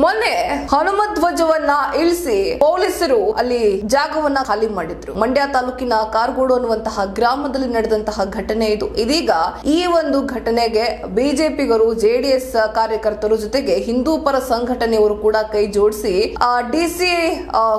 Monet. Hanuma ಧ್ವಜವನ್ನ ಇಳಿಸಿ ಪೊಲೀಸರು ಅಲ್ಲಿ ಜಾಗವನ್ನ ಖಾಲಿ ಮಾಡಿದ್ರು. ಮಂಡ್ಯ ತಾಲೂಕಿನ ಕಾರ್ಗೋಡು ಅನ್ನುವಂತಹ ಗ್ರಾಮದಲ್ಲಿ ನಡೆದಂತಹ ಘಟನೆ ಇದು. ಇದೀಗ ಈ ಒಂದು ಘಟನೆಗೆ ಬಿಜೆಪಿಗರು, ಜೆಡಿಎಸ್ ಕಾರ್ಯಕರ್ತರು ಜೊತೆಗೆ ಹಿಂದೂ ಪರ ಸಂಘಟನೆಯವರು ಕೂಡ ಕೈ ಜೋಡಿಸಿ ಡಿಸಿ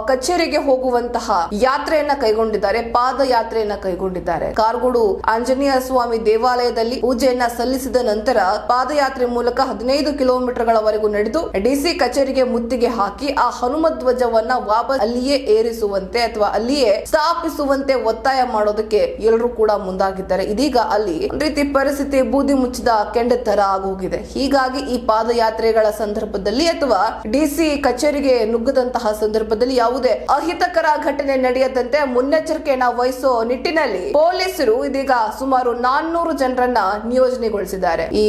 ಕಚೇರಿಗೆ ಹೋಗುವಂತಹ ಯಾತ್ರೆಯನ್ನ ಕೈಗೊಂಡಿದ್ದಾರೆ, ಪಾದಯಾತ್ರೆಯನ್ನ ಕೈಗೊಂಡಿದ್ದಾರೆ. ಕಾರ್ಗೋಡು ಆಂಜನೇಯ ಸ್ವಾಮಿ ದೇವಾಲಯದಲ್ಲಿ ಪೂಜೆಯನ್ನ ಸಲ್ಲಿಸಿದ ನಂತರ ಪಾದಯಾತ್ರೆ ಮೂಲಕ ಹದಿನೈದು ಕಿಲೋಮೀಟರ್ಗಳವರೆಗೂ ನಡೆದು ಡಿಸಿ ಕಚೇರಿಗೆ ಮುತ್ತಿಗೆ ಹಾಕಿ ಆ ಹನುಮ ಧ್ವಜವನ್ನ ವಾಪಸ್ ಅಲ್ಲಿಯೇ ಏರಿಸುವಂತೆ ಅಥವಾ ಅಲ್ಲಿಯೇ ಸ್ಥಾಪಿಸುವಂತೆ ಒತ್ತಾಯ ಮಾಡೋದಕ್ಕೆ ಎಲ್ಲರೂ ಕೂಡ ಮುಂದಾಗಿದ್ದಾರೆ. ಇದೀಗ ಅಲ್ಲಿ ರೀತಿ ಪರಿಸ್ಥಿತಿ ಬೂದಿ ಮುಚ್ಚಿದ ಕೆಂಡ ತರ ಆಗೋಗಿದೆ. ಹೀಗಾಗಿ ಈ ಪಾದಯಾತ್ರೆಗಳ ಸಂದರ್ಭದಲ್ಲಿ ಅಥವಾ ಡಿಸಿ ಕಚೇರಿಗೆ ನುಗ್ಗದಂತಹ ಸಂದರ್ಭದಲ್ಲಿ ಯಾವುದೇ ಅಹಿತಕರ ಘಟನೆ ನಡೆಯದಂತೆ ಮುನ್ನೆಚ್ಚರಿಕೆಯನ್ನ ವಹಿಸೋ ನಿಟ್ಟಿನಲ್ಲಿ ಪೊಲೀಸರು ಇದೀಗ ಸುಮಾರು ನಾನ್ನೂರು ಜನರನ್ನ ನಿಯೋಜನೆಗೊಳಿಸಿದ್ದಾರೆ. ಈ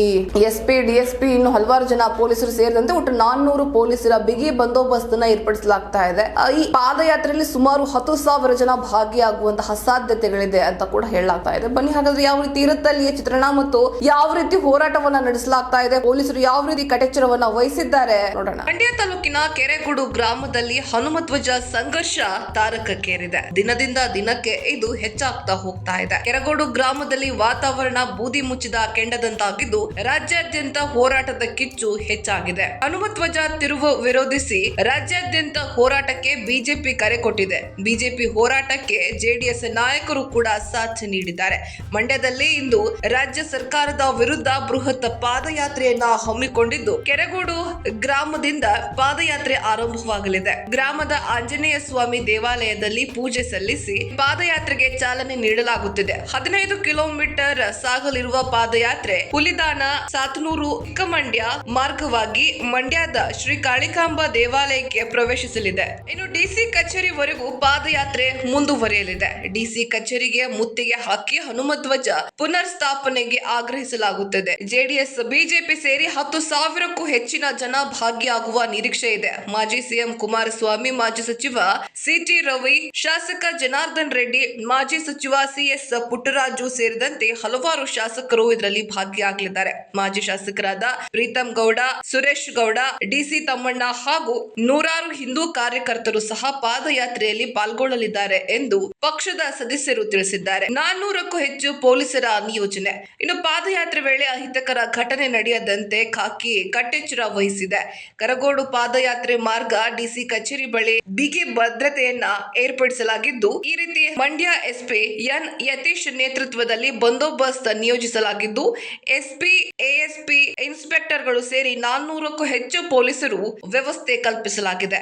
ಎಸ್ ಪಿ ಡಿಎಸ್ಪಿ ಇನ್ನು ಹಲವಾರು ಜನ ಪೊಲೀಸರು ಸೇರಿದಂತೆ ಒಟ್ಟು ನಾನ್ನೂರು ಪೊಲೀಸರ ಬಿಗಿ ಬಂದೋಬಸ್ತ್ನ ಏರ್ಪಡಿಸಲಾಗ್ತಾ ಇದೆ. ಈ ಪಾದಯಾತ್ರೆಯಲ್ಲಿ ಸುಮಾರು ಹತ್ತು ಸಾವಿರ ಜನ ಭಾಗಿಯಾಗುವಂತಹ ಸಾಧ್ಯತೆಗಳಿದೆ ಅಂತ ಕೂಡ ಹೇಳಲಾಗ್ತಾ ಇದೆ. ಬನ್ನಿ, ಹಾಗಾದ್ರೆ ಯಾವ ರೀತಿ ಇರುತ್ತೆ ಅಲ್ಲಿಯ ಚಿತ್ರಣ ಮತ್ತು ಯಾವ ರೀತಿ ಹೋರಾಟವನ್ನ ನಡೆಸಲಾಗ್ತಾ ಇದೆ? ಪೊಲೀಸರು ಯಾವ ರೀತಿ ಕಟೆಚ್ಚರವನ್ನ ವಹಿಸಿದ್ದಾರೆ? ನೋಡೋಣ. ಮಂಡ್ಯ ತಾಲೂಕಿನ ಕೆರೆಗೋಡು ಗ್ರಾಮದಲ್ಲಿ ಹನುಮಧ್ವಜ ಸಂಘರ್ಷ ತಾರಕಕ್ಕೇರಿದೆ. ದಿನದಿಂದ ದಿನಕ್ಕೆ ಇದು ಹೆಚ್ಚಾಗ್ತಾ ಹೋಗ್ತಾ ಇದೆ. ಕೆರೆಗೋಡು ಗ್ರಾಮದಲ್ಲಿ ವಾತಾವರಣ ಬೂದಿ ಮುಚ್ಚಿದ ಕೆಂಡದಂತಾಗಿದ್ದು ರಾಜ್ಯಾದ್ಯಂತ ಹೋರಾಟದ ಕಿಚ್ಚು ಹೆಚ್ಚಾಗಿದೆ. ಹನುಮಧ್ವಜ ತಿರುವು ವಿರೋಧಿಸಿ ರಾಜ್ಯಾದ್ಯಂತ ಹೋರಾಟಕ್ಕೆ ಬಿಜೆಪಿ ಕರೆ ಕೊಟ್ಟಿದೆ. ಬಿಜೆಪಿ ಹೋರಾಟಕ್ಕೆ ಜೆಡಿಎಸ್ ನಾಯಕರು ಕೂಡ ಸಾಥ್ ನೀಡಿದ್ದಾರೆ. ಮಂಡ್ಯದಲ್ಲಿ ಇಂದು ರಾಜ್ಯ ಸರ್ಕಾರದ ವಿರುದ್ಧ ಬೃಹತ್ ಪಾದಯಾತ್ರೆಯನ್ನ ಹಮ್ಮಿಕೊಂಡಿದ್ದು ಕೆರೆಗೋಡು ಗ್ರಾಮದಿಂದ ಪಾದಯಾತ್ರೆ ಆರಂಭವಾಗಲಿದೆ. ಗ್ರಾಮದ ಆಂಜನೇಯ ಸ್ವಾಮಿ ದೇವಾಲಯದಲ್ಲಿ ಪೂಜೆ ಸಲ್ಲಿಸಿ ಪಾದಯಾತ್ರೆಗೆ ಚಾಲನೆ ನೀಡಲಾಗುತ್ತಿದೆ. ಹದಿನೈದು ಕಿಲೋಮೀಟರ್ ಸಾಗಲಿರುವ ಪಾದಯಾತ್ರೆ ಹುಲಿದಾನ, ಸಾತನೂರು ಚಿಕ್ಕಮಂಡ್ಯ ಮಾರ್ಗವಾಗಿ ಮಂಡ್ಯದ ಶ್ರೀ ಕಾಳಿಕಾಂಬ ದೇವಾಲಯಕ್ಕೆ ಪ್ರವೇಶಿಸಲಿದೆ. ಇನ್ನು ಡಿಸಿ ಕಚೇರಿವರೆಗೂ ಪಾದಯಾತ್ರೆ ಮುಂದುವರಿಯಲಿದೆ. ಡಿಸಿ ಕಚೇರಿಗೆ ಮುತ್ತಿಗೆ ಹಾಕಿ ಹನುಮಧ್ವಜ ಪುನರ್ ಸ್ಥಾಪನೆಗೆ ಆಗ್ರಹಿಸಲಾಗುತ್ತದೆ. ಜೆಡಿಎಸ್, ಬಿಜೆಪಿ ಸೇರಿ ಹತ್ತು ಸಾವಿರಕ್ಕೂ ಹೆಚ್ಚಿನ ಜನ ಭಾಗಿಯಾಗುವ ನಿರೀಕ್ಷೆ ಇದೆ. ಮಾಜಿ ಸಿಎಂ ಕುಮಾರಸ್ವಾಮಿ, ಮಾಜಿ ಸಚಿವ ಸಿಟಿ ರವಿ, ಶಾಸಕ ಜನಾರ್ದನ್ ರೆಡ್ಡಿ, ಮಾಜಿ ಸಚಿವ ಸಿಎಸ್ ಪುಟ್ಟರಾಜು ಸೇರಿದಂತೆ ಹಲವಾರು ಶಾಸಕರು ಇದರಲ್ಲಿ ಭಾಗಿಯಾಗಲಿದ್ದಾರೆ. ಮಾಜಿ ಶಾಸಕರಾದ ಪ್ರೀತಂ ಗೌಡ, ಸುರೇಶ್ ಗೌಡ ಡಿಸಿ ತಮ್ಮಣ್ಣ ಹಾಗೂ ನೂರಾರು ಹಿಂದೂ ಕಾರ್ಯಕರ್ತರು ಸಹ ಪಾದಯಾತ್ರೆಯಲ್ಲಿ ಪಾಲ್ಗೊಳ್ಳಲಿದ್ದಾರೆ ಎಂದು ಪಕ್ಷದ ಸದಸ್ಯರು ತಿಳಿಸಿದ್ದಾರೆ. ನಾನ್ನೂರಕ್ಕೂ ಹೆಚ್ಚು ಪೊಲೀಸರ ನಿಯೋಜನೆ. ಇನ್ನು ಪಾದಯಾತ್ರೆ ವೇಳೆ ಅಹಿತಕರ ಘಟನೆ ನಡೆಯದಂತೆ ಖಾಕಿ ಕಟ್ಟೆಚ್ಚರ ವಹಿಸಿದೆ. ಕರಗೋಡು ಪಾದಯಾತ್ರೆ ಮಾರ್ಗ ಡಿಸಿ ಕಚೇರಿ ಬಳಿ ಬಿಗಿ ಭದ್ರತೆಯನ್ನ ಏರ್ಪಡಿಸಲಾಗಿದ್ದು, ಈ ರೀತಿ ಮಂಡ್ಯ ಎಸ್ಪಿ ಎನ್ ಯತೀಶ್ ನೇತೃತ್ವದಲ್ಲಿ ಬಂದೋಬಸ್ತ್ ನಿಯೋಜಿಸಲಾಗಿದ್ದು, ಎಸ್ಪಿ, ಎಎಸ್ಪಿ ಇನ್ಸ್ಪೆಕ್ಟರ್ಗಳು ಸೇರಿ ನಾನ್ನೂರಕ್ಕೂ ಹೆಚ್ಚು ಪೊಲೀಸರು ವ್ಯವಸ್ಥೆ ಕಲ್ಪಿಸಲಾಗಿದೆ.